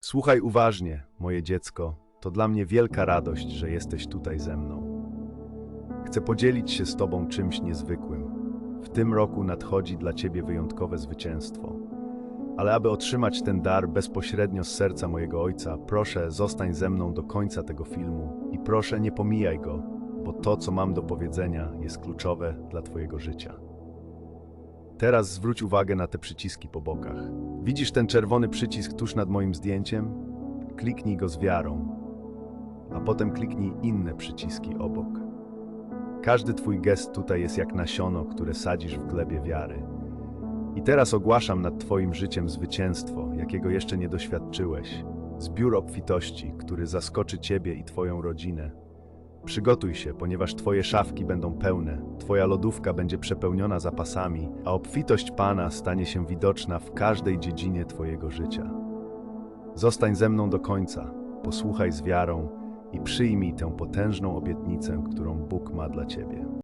Słuchaj uważnie, moje dziecko. To dla mnie wielka radość, że jesteś tutaj ze mną. Chcę podzielić się z Tobą czymś niezwykłym. W tym roku nadchodzi dla Ciebie wyjątkowe zwycięstwo. Ale aby otrzymać ten dar bezpośrednio z serca mojego ojca, proszę zostań ze mną do końca tego filmu i proszę nie pomijaj go, bo to, co mam do powiedzenia, jest kluczowe dla Twojego życia. Teraz zwróć uwagę na te przyciski po bokach. Widzisz ten czerwony przycisk tuż nad moim zdjęciem? Kliknij go z wiarą, a potem kliknij inne przyciski obok. Każdy Twój gest tutaj jest jak nasiono, które sadzisz w glebie wiary. I teraz ogłaszam nad Twoim życiem zwycięstwo, jakiego jeszcze nie doświadczyłeś. Zbiór obfitości, który zaskoczy Ciebie i Twoją rodzinę. Przygotuj się, ponieważ Twoje szafki będą pełne, Twoja lodówka będzie przepełniona zapasami, a obfitość Pana stanie się widoczna w każdej dziedzinie Twojego życia. Zostań ze mną do końca, posłuchaj z wiarą i przyjmij tę potężną obietnicę, którą Bóg ma dla Ciebie.